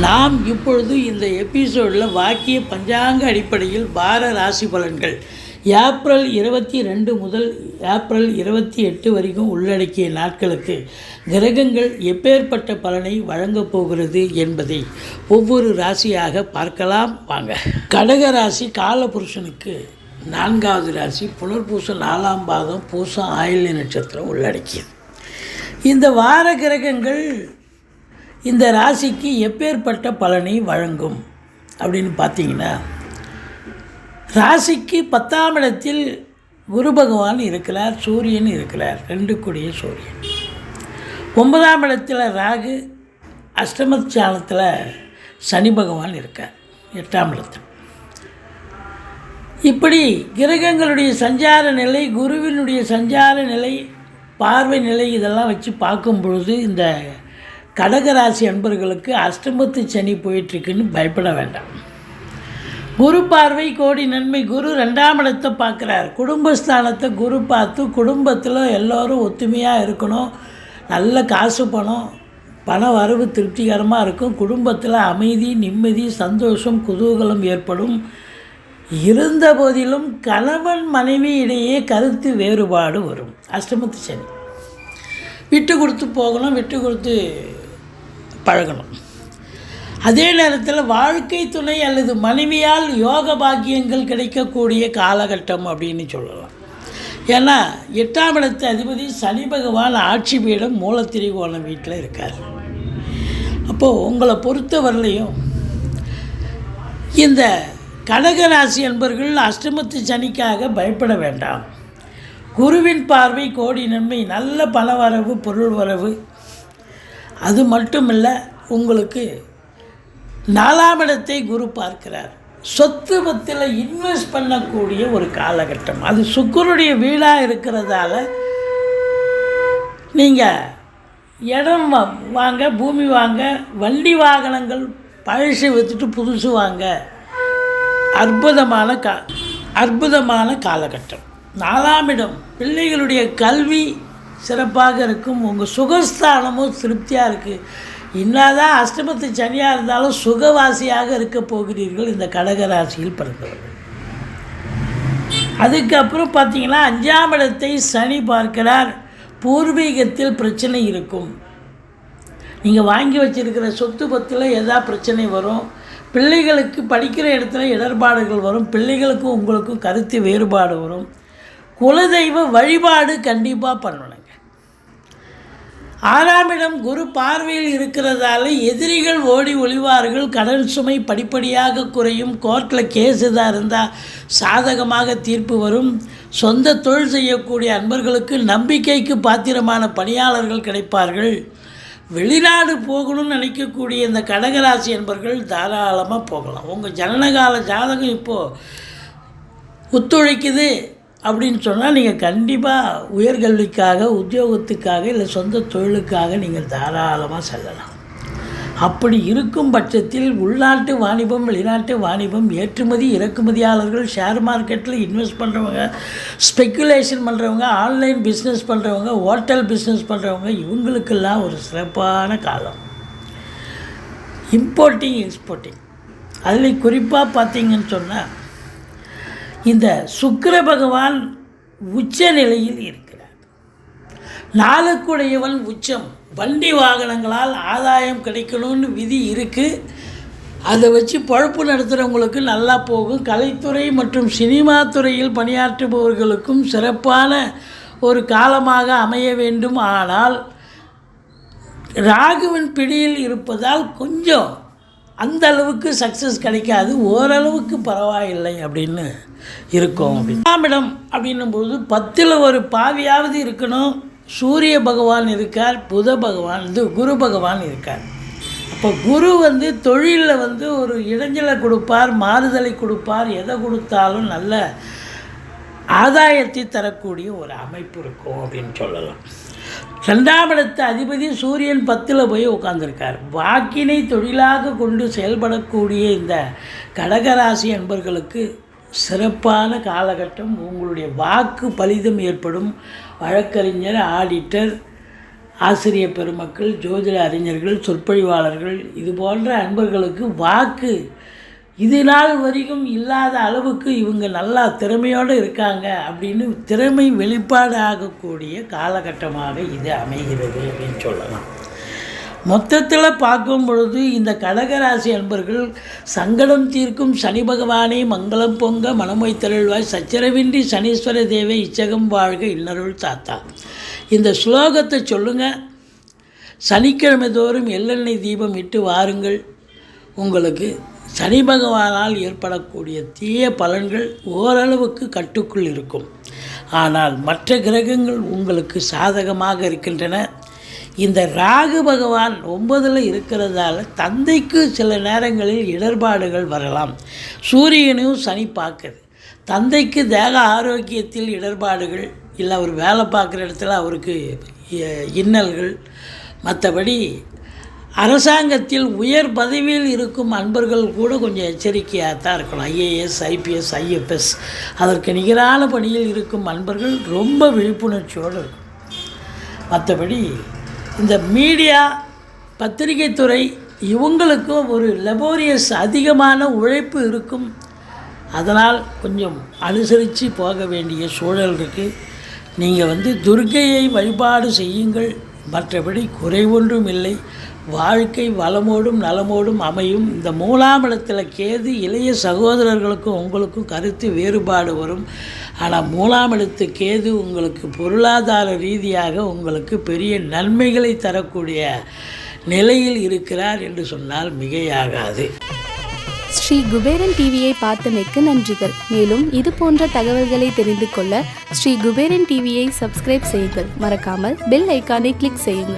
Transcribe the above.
நாம் இப்பொழுது இந்த எபிசோடில் வாக்கிய பஞ்சாங்க அடிப்படையில் வார ராசி பலன்கள். ஏப்ரல் இருபத்தி ரெண்டு முதல் ஏப்ரல் இருபத்தி எட்டு வரைக்கும் உள்ளடக்கிய நாட்களுக்கு கிரகங்கள் எப்பேற்பட்ட பலனை வழங்கப் போகிறது என்பதை ஒவ்வொரு ராசியாக பார்க்கலாம் வாங்க. கடக ராசி காலபுருஷனுக்கு நான்காவது ராசி புனர்பூசம் நாலாம் பாதம் பூசம் ஆயில்ய நட்சத்திரம் உள்ளடக்கியது. இந்த வார கிரகங்கள் இந்த ராசிக்கு எப்பேற்பட்ட பலனை வழங்கும் அப்படின்னு பார்த்தீங்கன்னா ராசிக்கு பத்தாம் இடத்தில் குரு பகவான் இருக்கிறார் சூரியன் இருக்கிறார் ரெண்டு கூடிய சூரியன். ஒன்பதாம் இடத்தில் ராகு அஷ்டமஸ்தானத்தில் சனி பகவான் இருக்கார் எட்டாம் இடத்தில். இப்படி கிரகங்களுடைய சஞ்சார நிலை குருவினுடைய சஞ்சார நிலை பார்வை நிலை இதெல்லாம் வச்சு பார்க்கும் பொழுது இந்த கடகராசி அன்பர்களுக்கு அஷ்டமத்து சனி போயிட்டுருக்குன்னு பயப்பட வேண்டாம். குரு பார்வை கோடி நன்மை குரு ரெண்டாம் இடத்தை பார்க்குறார். குடும்பஸ்தானத்தை குரு பார்த்து குடும்பத்தில் எல்லோரும் ஒத்துமையாக இருக்கணும். நல்ல காசு பணம் பண வரவு திருப்திகரமாக இருக்கும். குடும்பத்தில் அமைதி நிம்மதி சந்தோஷம் குதூகலம் ஏற்படும். இருந்த போதிலும் கணவன் மனைவி இடையே கருத்து வேறுபாடு வரும். அஷ்டமத்து சனி. விட்டு கொடுத்து போகணும் விட்டு கொடுத்து பழகணும். அதே நேரத்தில் வாழ்க்கை துணை அல்லது மனைவியால் யோக பாக்கியங்கள் கிடைக்கக்கூடிய காலகட்டம் அப்படின்னு சொல்லலாம். ஏன்னா எட்டாம் இடத்து அதிபதி சனி பகவான் ஆட்சி பீடம் மூலத்திரிகோணம் வீட்டில் இருக்கார். அப்போது உங்களை பொறுத்தவரையிலையும் இந்த கடகராசி என்பர்கள் அஷ்டமத்து சனிக்காக பயப்பட வேண்டாம். குருவின் பார்வை கோடி நன்மை நல்ல பண வரவு பொருள் வரவு அது மட்டும் இல்லை உங்களுக்கு நாலாம் இடத்தை குரு பார்க்கிறார். சொத்து பத்தில் இன்வெஸ்ட் பண்ணக்கூடிய ஒரு காலகட்டம். அது சுக்கருடைய வீடாக இருக்கிறதால நீங்கள் இடம் வாங்க பூமி வாங்க வண்டி வாகனங்கள் பழசு வச்சுட்டு புதுசு வாங்க. அற்புதமான கா அற்புதமான காலகட்டம். நாலாம் இடம் பிள்ளைகளுடைய கல்வி சிறப்பாக இருக்கும். உங்கள் சுகஸ்தானமும் திருப்தியாக இருக்குது என்னதான் அஷ்டமத்து சனியாக இருந்தாலும் சுகவாசியாக இருக்க போகிறீர்கள் இந்த கடக ராசியில் பிறந்தவர்கள். அதுக்கப்புறம் பார்த்தீங்கன்னா அஞ்சாம் இடத்தை சனி பார்க்கிறார். பூர்வீகத்தில் பிரச்சனை இருக்கும். நீங்கள் வாங்கி வச்சிருக்கிற சொத்து பத்தில் எதா பிரச்சனை வரும். பிள்ளைகளுக்கு படிக்கிற இடத்துல இடர்பாடுகள் வரும். பிள்ளைகளுக்கும் உங்களுக்கும் கருத்து வேறுபாடு வரும். குலதெய்வ வழிபாடு கண்டிப்பாக பண்ணணும். ஆறாம் இடம் குரு பார்வையில் இருக்கிறதால எதிரிகள் ஓடி ஒளிவார்கள். கடன் சுமை படிப்படியாக குறையும். கோர்ட்டில் கேஸ் இதாக இருந்தால் சாதகமாக தீர்ப்பு வரும். சொந்த தொழில் செய்யக்கூடிய அன்பர்களுக்கு நம்பிக்கைக்கு பாத்திரமான பணியாளர்கள் கிடைப்பார்கள். வெளிநாடு போகணும்னு நினைக்கக்கூடிய இந்த கடகராசி என்பர்கள் தாராளமாக போகலாம். உங்கள் ஜனனகால ஜாதகம் இப்போது ஒத்துழைக்குது. அப்படின்னு சொன்னால் நீங்கள் கண்டிப்பாக உயர்கல்விக்காக உத்தியோகத்துக்காக இல்லை சொந்த தொழிலுக்காக நீங்கள் தாராளமாக செல்லலாம். அப்படி இருக்கும் பட்சத்தில் உள்நாட்டு வாணிபம் வெளிநாட்டு வாணிபம் ஏற்றுமதி இறக்குமதியாளர்கள் ஷேர் மார்க்கெட்டில் இன்வெஸ்ட் பண்ணுறவங்க ஸ்பெக்குலேஷன் பண்ணுறவங்க ஆன்லைன் பிஸ்னஸ் பண்ணுறவங்க ஹோட்டல் பிஸ்னஸ் பண்ணுறவங்க இவங்களுக்கெல்லாம் ஒரு சிறப்பான காலம். இம்போர்ட்டிங் எக்ஸ்போர்ட்டிங் அதில் குறிப்பாக பார்த்தீங்கன்னு சொன்னால் இந்த சுக்கர பகவான் உச்ச நிலையில் இருக்கிறார். நாளுக்குடையவன் உச்சம். வண்டி வாகனங்களால் ஆதாயம் கிடைக்கணும்னு விதி இருக்குது அதை வச்சு பழப்பு நடத்துகிறவங்களுக்கு நல்லா போகும். கலைத்துறை மற்றும் சினிமா துறையில் பணியாற்றுபவர்களுக்கும் சிறப்பான ஒரு காலமாக அமைய வேண்டும். ஆனால் ராகுவின் பிடியில் இருப்பதால் கொஞ்சம் அந்த அளவுக்கு சக்ஸஸ் கிடைக்காது ஓரளவுக்கு பரவாயில்லை அப்படின்னு இருக்கும் அப்படின்னு இடம் பத்தில் ஒரு பாவியாவது இருக்கணும். சூரிய பகவான் இருக்கார் புத பகவான் இது குரு பகவான் இருக்கார். அப்போ குரு வந்து தொழிலில் வந்து ஒரு இடைஞ்சலை கொடுப்பார் மாறுதலை கொடுப்பார் எதை கொடுத்தாலும் நல்ல ஆதாயத்தை தரக்கூடிய ஒரு அமைப்பு இருக்கும் அப்படின்னு சொல்லலாம். ரெண்டாம் இடத்து அதிபதி சூரியன் பத்தில் போய் உட்காந்துருக்கார் வாக்கினை தொழிலாக கொண்டு செயல்படக்கூடிய இந்த கடகராசி என்பர்களுக்கு சிறப்பான காலகட்டம். உங்களுடைய வாக்கு பலிதம் ஏற்படும். வழக்கறிஞர் ஆடிட்டர் ஆசிரியர் பெருமக்கள் ஜோதிட அறிஞர்கள் சொற்பொழிவாளர்கள் இது போன்ற அன்பர்களுக்கு வாக்கு இது நாள் வரைக்கும் இல்லாத அளவுக்கு இவங்க நல்லா திறமையோடு இருக்காங்க அப்படின்னு திறமை வெளிப்பாடு ஆகக்கூடிய காலகட்டமாக இது அமைகிறது அப்படின்னு சொல்லலாம். மொத்தத்தில் பார்க்கும் பொழுது இந்த கடகராசி அன்பர்கள் சங்கடம் தீர்க்கும் சனி பகவானே மங்களம் பொங்க மனமொய் திரள்வாய் சச்சரவின்றி சனீஸ்வர தேவை இச்சகம் வாழ்க இன்னருள் தாத்தா. இந்த ஸ்லோகத்தை சொல்லுங்கள் சனிக்கிழமை தோறும் எள்ளெண்ணெய் தீபம் இட்டு வாருங்கள். உங்களுக்கு சனி பகவானால் ஏற்படக்கூடிய தீய பலன்கள் ஓரளவுக்கு கட்டுக்குள் இருக்கும். ஆனால் மற்ற கிரகங்கள் உங்களுக்கு சாதகமாக இருக்கின்றன. இந்த ராகு பகவான் ஒன்பதில் இருக்கிறதால தந்தைக்கு சில நேரங்களில் இடர்பாடுகள் வரலாம். சூரியனையும் சனி பார்க்குது. தந்தைக்கு தேக ஆரோக்கியத்தில் இடர்பாடுகள் இல்லை அவர் வேலை பார்க்குற இடத்துல அவருக்கு இ- இன்னல்கள் மற்றபடி அரசாங்கத்தில் உயர் பதவியில் இருக்கும் அன்பர்கள் கூட கொஞ்சம் எச்சரிக்கையாக தான் இருக்கணும் ஐஏஎஸ் ஐபிஎஸ் ஐஎஃப்எஸ் அதற்கு நிகரான பணியில் இருக்கும் அன்பர்கள் ரொம்ப விழிப்புணர்ச்சியோடு இருக்கும் மற்றபடி இந்த மீடியா பத்திரிகை துறை இவங்களுக்கும் ஒரு லெபோரியஸ் அதிகமான உழைப்பு இருக்கும். அதனால் கொஞ்சம் அனுசரித்து போக வேண்டிய சூழல் இருக்குது நீங்கள் வந்து துர்க்கையை வழிபாடு செய்யுங்கள். மற்றபடி குறை ஒன்றும் இல்லை. வாழ்க்கை வளமோடும் நலமோடும் அமையும். இந்த மூலாம் இடத்துல கேது இளைய சகோதரர்களுக்கும் உங்களுக்கும் கருத்து வேறுபாடு வரும். ஆனால் மூலாம் இடத்து கேது உங்களுக்கு பொருளாதார ரீதியாக உங்களுக்கு பெரிய நன்மைகளை தரக்கூடிய நிலையில் இருக்கிறார் என்று சொன்னால் மிகையாகாது. ஸ்ரீ குபேரன் டிவியை பார்த்தமைக்கு நன்றிகள். மேலும் இது போன்ற தகவல்களை தெரிந்து கொள்ள ஸ்ரீ குபேரன் டிவியை சப்ஸ்கிரைப் செய்யுங்கள். மறக்காமல் பெல் ஐக்கானை கிளிக் செய்யுங்கள்.